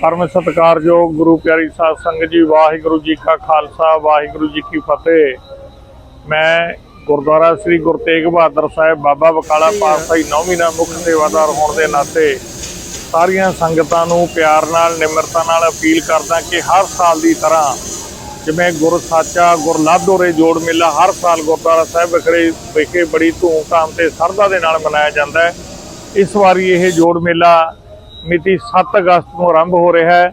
ਪਰਮ ਸਤਿਕਾਰਯੋਗ ਗੁਰੂ ਪਿਆਰੀ ਸਾਧ ਸੰਗਤ ਜੀ, ਵਾਹਿਗੁਰੂ ਜੀ ਕਾ ਖਾਲਸਾ, ਵਾਹਿਗੁਰੂ ਜੀ ਕੀ ਫਤਿਹ। ਮੈਂ ਗੁਰਦੁਆਰਾ ਸ੍ਰੀ ਗੁਰੂ ਤੇਗ ਬਹਾਦਰ ਸਾਹਿਬ ਬਾਬਾ ਬਕਾਲਾ ਪਾਤਸ਼ਾਹੀ ਨੌਵੀਂ ਦਾ ਮੁੱਖ ਸੇਵਾਦਾਰ ਹੋਣ ਦੇ ਨਾਤੇ ਸਾਰੀਆਂ ਸੰਗਤਾਂ ਨੂੰ ਪਿਆਰ ਨਾਲ, ਨਿਮਰਤਾ ਨਾਲ ਅਪੀਲ ਕਰਦਾ ਕਿ ਹਰ ਸਾਲ ਦੀ ਤਰ੍ਹਾਂ ਜਿਵੇਂ ਗੁਰ ਸਾਚਾ ਗੁਰਲਾਧੋਰੇ ਜੋੜ ਮੇਲਾ ਹਰ ਸਾਲ ਗੁਰਦੁਆਰਾ ਸਾਹਿਬ ਵਿਖੜੇ ਵਿਖੇ ਬੜੀ ਧੂਮਧਾਮ ਤੇ ਸਰਦਾ ਦੇ ਨਾਲ ਮਨਾਇਆ ਜਾਂਦਾ ਹੈ। ਇਸ ਵਾਰੀ ਇਹ ਜੋੜ ਮੇਲਾ ਮਿਤੀ 7 ਅਗਸਤ ਨੂੰ ਆਰੰਭ ਹੋ ਰਿਹਾ ਹੈ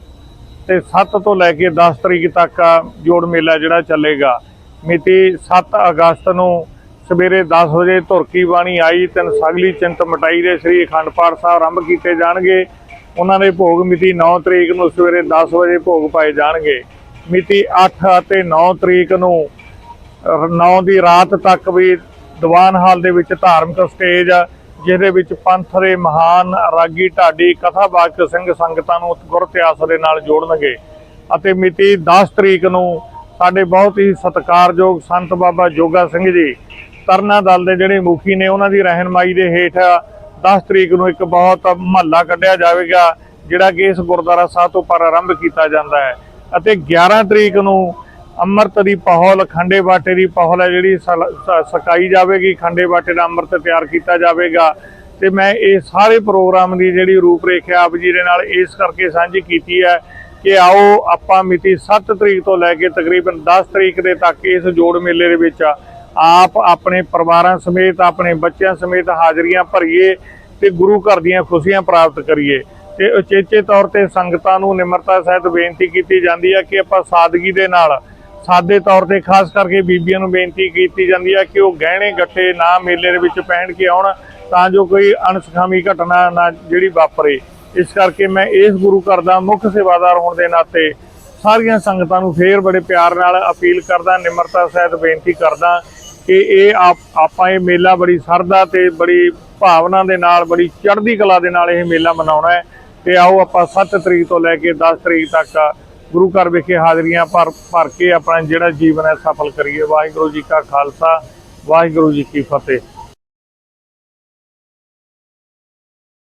ਤੇ 7 ਤੋਂ ਲੈ ਕੇ 10 ਤਰੀਕ ਤੱਕ ਜੋੜ ਮੇਲਾ ਜਿਹੜਾ ਚੱਲੇਗਾ। ਮਿਤੀ 7 ਅਗਸਤ ਨੂੰ ਸਵੇਰੇ 10 ਵਜੇ ਧੁਰਕੀ ਬਾਣੀ ਆਈ, ਤਿੰਨ ਸਗਲੀ ਚਿੰਤ ਮਟਾਈ ਦੇ ਸ੍ਰੀ ਅਖੰਡ ਪਾਠ ਸਾਹਿਬ ਆਰੰਭ ਕੀਤੇ ਜਾਣਗੇ। ਉਹਨਾਂ ਦੇ ਭੋਗ ਮਿਤੀ 9 ਤਰੀਕ ਨੂੰ ਸਵੇਰੇ 10 ਵਜੇ ਭੋਗ ਪਾਏ ਜਾਣਗੇ। ਮਿਤੀ 8 ਅਤੇ 9 ਤਰੀਕ ਨੂੰ 9 ਦੀ ਰਾਤ ਤੱਕ ਵੀ ਦੀਵਾਨ ਹਾਲ ਦੇ ਵਿੱਚ ਧਾਰਮਿਕ ਸਟੇਜ ਜਿਹਦੇ ਵਿੱਚ ਪੰਥ ਦੇ ਮਹਾਨ ਰਾਗੀ ਢਾਡੀ ਕਥਾਵਾਚਕ ਸਿੰਘ ਸੰਗਤਾਂ ਨੂੰ ਗੁਰ ਇਤਿਹਾਸ ਦੇ ਨਾਲ ਜੋੜਨਗੇ ਅਤੇ ਮਿਤੀ 10 ਤਰੀਕ ਨੂੰ ਸਾਡੇ ਬਹੁਤ ਹੀ ਸਤਿਕਾਰਯੋਗ ਸੰਤ ਬਾਬਾ ਜੋਗਾ ਸਿੰਘ ਜੀ, ਤਰਨਾ ਦਲ ਦੇ ਜਿਹੜੇ ਮੁਖੀ ਨੇ, ਉਹਨਾਂ ਦੀ ਰਹਿਨਮਾਈ ਦੇ ਹੇਠ 10 ਤਰੀਕ ਨੂੰ ਇੱਕ ਬਹੁਤ ਮਹੱਲਾ ਕੱਢਿਆ ਜਾਵੇਗਾ, ਜਿਹੜਾ ਕਿ ਇਸ ਗੁਰਦੁਆਰਾ ਸਾਹਿਬ ਤੋਂ ਪ੍ਰਾਰੰਭ ਕੀਤਾ ਜਾਂਦਾ ਹੈ ਅਤੇ 11 ਤਰੀਕ ਨੂੰ ਅੰਮ੍ਰਿਤ ਦੀ ਪਹੌਲ, ਖੰਡੇ ਬਾਟੇ ਦੀ ਪਹੌਲ ਹੈ ਜਿਹੜੀ ਸਲ- ਸ- ਸਕਾਈ ਜਾਵੇਗੀ, ਖੰਡੇ ਬਾਟੇ ਦਾ ਅੰਮ੍ਰਿਤ ਤਿਆਰ ਕੀਤਾ ਜਾਵੇਗਾ। ਤੇ ਮੈਂ ਇਹ ਸਾਰੇ ਪ੍ਰੋਗਰਾਮ ਦੀ ਜਿਹੜੀ ਰੂਪਰੇਖਾ ਆਪ ਜੀ ਦੇ ਨਾਲ ਇਸ ਕਰਕੇ ਸਾਂਝੀ ਕੀਤੀ ਹੈ ਕਿ ਆਓ ਆਪਾਂ ਮਿਤੀ 7 ਤਰੀਕ ਤੋਂ ਲੈ ਕੇ ਤਕਰੀਬਨ 10 ਤਰੀਕ ਦੇ ਤੱਕ ਇਸ ਜੋੜ ਮੇਲੇ ਦੇ ਵਿੱਚ ਆਪ ਆਪਣੇ ਪਰਿਵਾਰਾਂ ਸਮੇਤ, ਆਪਣੇ ਬੱਚਿਆਂ ਸਮੇਤ ਹਾਜ਼ਰੀਆਂ ਭਰੀਏ ਤੇ ਗੁਰੂ ਘਰ ਦੀਆਂ ਖੁਸ਼ੀਆਂ ਪ੍ਰਾਪਤ ਕਰੀਏ। ਤੇ ਉਚੇਚੇ ਤੌਰ ਤੇ ਸੰਗਤਾਂ ਨੂੰ ਨਿਮਰਤਾ ਸਹਿਤ ਬੇਨਤੀ ਕੀਤੀ ਜਾਂਦੀ ਹੈ ਕਿ ਆਪਾਂ ਸਾਦਗੀ ਦੇ ਨਾਲ ਸਾਦੇ ਤੌਰ ਤੇ ਖਾਸ ਕਰਕੇ ਬੀਬੀਆਂ ਨੂੰ ਬੇਨਤੀ ਕੀਤੀ ਜਾਂਦੀ ਹੈ ਕਿ ਉਹ ਗਹਿਣੇ ਗੱਟੇ ਨਾ ਮੇਲੇ ਦੇ ਵਿੱਚ ਪਹਿਨ ਕੇ ਆਉਣ ਤਾਂ ਜੋ ਕੋਈ ਅਣਸਖਾਮੀ ਘਟਨਾ ਨਾ ਜਿਹੜੀ ਵਾਪਰੇ। ਇਸ ਕਰਕੇ ਮੈਂ ਇਸ ਗੁਰੂ ਘਰ ਦਾ ਮੁੱਖ ਸੇਵਾਦਾਰ ਹੋਣ ਦੇ ਨਾਤੇ ਸਾਰੀਆਂ ਸੰਗਤਾਂ ਨੂੰ ਫੇਰ ਬੜੇ ਪਿਆਰ ਨਾਲ ਅਪੀਲ ਕਰਦਾ, ਨਿਮਰਤਾ ਸਹਿਤ ਬੇਨਤੀ ਕਰਦਾ ਕਿ ਇਹ ਆਪਾਂ ਇਹ ਮੇਲਾ ਬੜੀ ਸਰਦਾ ਤੇ ਬੜੀ ਭਾਵਨਾ ਦੇ ਨਾਲ, ਬੜੀ ਚੜ੍ਹਦੀ ਕਲਾ ਦੇ ਨਾਲ ਇਹ ਮੇਲਾ ਮਨਾਉਣਾ ਹੈ ਤੇ ਆਓ ਆਪਾਂ 7 ਤਰੀਕ ਤੋਂ ਲੈ ਕੇ 10 ਤਰੀਕ ਤੱਕ ਗੁਰੂ ਘਰ ਵਿਖੇ ਹਾਜ਼ਰੀਆਂ ਭਰ ਭਰ ਕੇ ਆਪਣਾ ਜਿਹੜਾ ਜੀਵਨ ਹੈ ਸਫਲ ਕਰੀਏ। ਵਾਹਿਗੁਰੂ ਜੀ ਕਾ ਖਾਲਸਾ, ਵਾਹਿਗੁਰੂ ਜੀ ਕੀ ਫਤਿਹ।